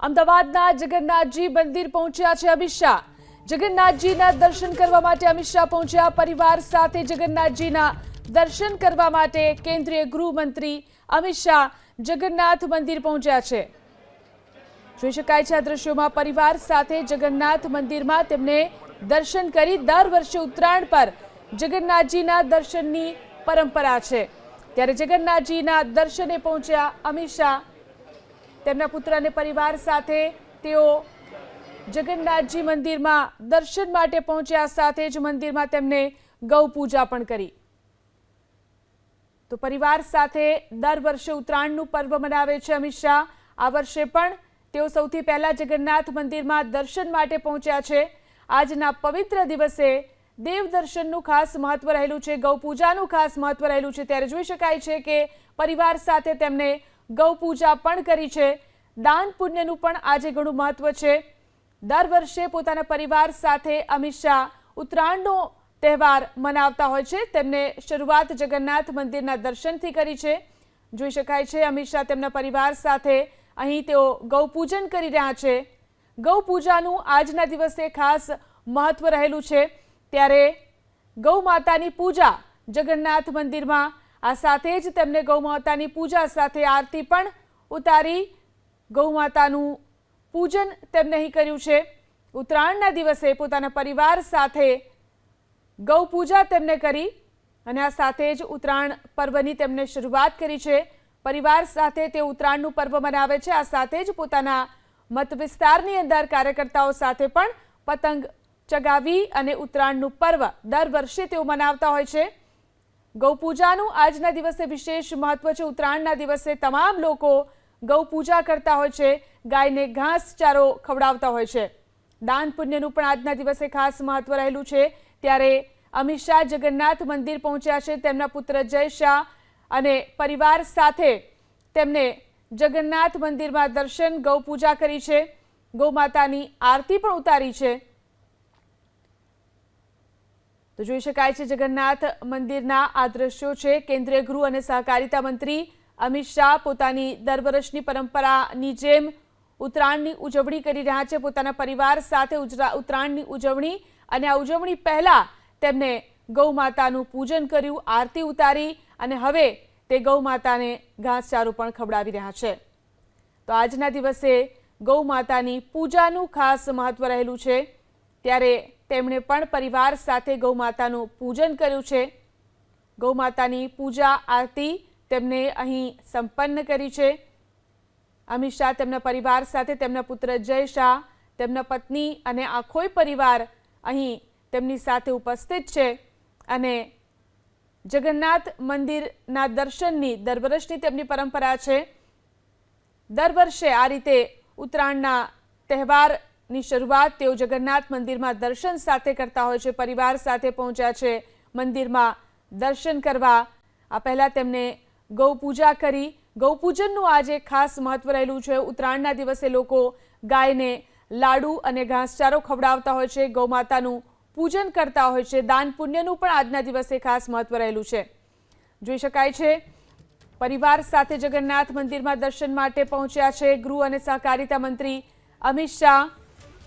અમદાવાદના જગન્નાથજી મંદિર પહોંચ્યા છે અમિત શાહ. જગન્નાથજીના દર્શન કરવા માટે અમિત શાહ પહોંચ્યા. પરિવાર સાથે જગન્નાથજીના દર્શન કરવા માટે કેન્દ્રીય ગૃહમંત્રી અમિત શાહ જગન્નાથ મંદિર પહોંચ્યા છે. જોઈ શકાય છે આ દ્રશ્યોમાં પરિવાર સાથે જગન્નાથ મંદિરમાં તેમને દર્શન કરી દર વર્ષે ઉત્તરાયણ પર જગન્નાથજીના દર્શનની પરંપરા છે. ત્યારે જગન્નાથજીના દર્શને પહોંચ્યા અમિત શાહ તેમના પુત્ર અને પરિવાર સાથે તેઓ જગન્નાથજી મંદિરમાં દર્શન માટે પહોંચ્યા. સાથે જ મંદિરમાં તેમને ગૌ પૂજા પણ કરી. તો પરિવાર સાથે દર વર્ષે ઉત્તરાયણનું પર્વ મનાવે છે અમિત શાહ. આ વર્ષે પણ તેઓ સૌથી પહેલા જગન્નાથ મંદિરમાં દર્શન માટે પહોંચ્યા છે. આજના પવિત્ર દિવસે દેવ દર્શનનું ખાસ મહત્વ રહેલું છે, ગૌ પૂજાનું ખાસ મહત્વ રહેલું છે. ત્યારે જોઈ શકાય છે કે પરિવાર સાથે તેમને ગૌ પૂજા પણ કરી છે. દાન પુણ્યનું પણ આજે ઘણું મહત્વ છે. દર વર્ષે પોતાના પરિવાર સાથે અમિત શાહ ઉત્તરાયણનો તહેવાર મનાવતા હોય છે. તેમને શરૂઆત જગન્નાથ મંદિરના દર્શનથી કરી છે. જોઈ શકાય છે, અમિત શાહ તેમના પરિવાર સાથે અહીં તેઓ ગૌપૂજન કરી રહ્યા છે. ગૌ પૂજાનું આજના દિવસે ખાસ મહત્વ રહેલું છે. ત્યારે ગૌ માતાની પૂજા જગન્નાથ મંદિરમાં આ સાથે જ તેમને ગૌ માતાની પૂજા સાથે આરતી પણ ઉતારી ગૌ માતાનું પૂજન તેમને અહીં કર્યું છે. ઉત્તરાયણના દિવસે પોતાના પરિવાર સાથે ગૌ પૂજા તેમને કરી અને આ સાથે જ ઉત્તરાયણ પર્વની તેમને શરૂઆત કરી છે. પરિવાર સાથે તે ઉત્તરાયણનું પર્વ મનાવે છે. આ સાથે જ પોતાના મત વિસ્તારની અંદર કાર્યકર્તાઓ સાથે પણ પતંગ ચગાવી અને ઉત્તરાયણનું પર્વ દર વર્ષે તેઓ મનાવતા હોય છે. ગૌપૂજાનું આજના દિવસે વિશેષ મહત્વ છે. ઉત્તરાયણના દિવસે તમામ લોકો ગૌ પૂજા કરતા હોય છે, ગાયને ઘાસ ચારો ખવડાવતા હોય છે. દાન પુણ્યનું પણ આજના દિવસે ખાસ મહત્વ રહેલું છે. ત્યારે અમિત શાહ જગન્નાથ મંદિર પહોંચ્યા છે, તેમના પુત્ર જય શાહ અને પરિવાર સાથે તેમને જગન્નાથ મંદિરમાં દર્શન, ગૌ પૂજા કરી છે. ગૌ માતાની આરતી પણ ઉતારી છે. તો જોઈ શકાય છે, જગન્નાથ મંદિરના આ દ્રશ્યો છે. કેન્દ્રીય ગૃહ અને સહકારિતા મંત્રી અમિત શાહ પોતાની દર વર્ષની પરંપરાની જેમ ઉત્તરાયણની ઉજવણી કરી રહ્યા છે. પોતાના પરિવાર સાથે ઉત્તરાયણની ઉજવણી અને આ ઉજવણી પહેલા તેમને ગૌ માતાનું પૂજન કર્યું, આરતી ઉતારી અને હવે તે ગૌ માતાને ઘાસચારો પણ ખવડાવી રહ્યા છે. તો આજના દિવસે ગૌ માતાની પૂજાનું ખાસ મહત્વ રહેલું છે. ત્યારે તેમણે પણ પરિવાર સાથે ગૌ માતાનું પૂજન કર્યું છે. ગૌ માતાની પૂજા, આરતી તેમને અહીં સંપન્ન કરી છે. અમિત શાહ તેમના પરિવાર સાથે તેમના પુત્ર જય શાહ, તેમના પત્ની અને આખોય પરિવાર અહીં તેમની સાથે ઉપસ્થિત છે અને જગન્નાથ મંદિરના દર્શનની દર વર્ષની તેમની પરંપરા છે. દર વર્ષે આ રીતે ઉત્તરાયણના તહેવારની શરૂઆત તેઓ જગન્નાથ મંદિરમાં દર્શન સાથે કરતા હોય છે, પરિવાર સાથે પહોંચ્યા છે મંદિરમાં દર્શન કરવા. આ પહેલાં તેમને ગૌ પૂજા કરી. ગૌપૂજનનું આજે ખાસ મહત્વ રહેલું છે. ઉત્તરાયણના દિવસે લોકો ગાયને લાડુ અને ઘાસચારો ખવડાવતા હોય છે. ગૌમાતાનું પૂજન કરતા હોય છે. દાન પુણ્યનું પણ આજના દિવસે ખાસ મહત્વ રહેલું છે. જોઈ શકાય છે, પરિવાર સાથે જગન્નાથ મંદિરમાં દર્શન માટે પહોંચ્યા છે. ગૃહ અને સહકારિતા મંત્રી અમિત શાહ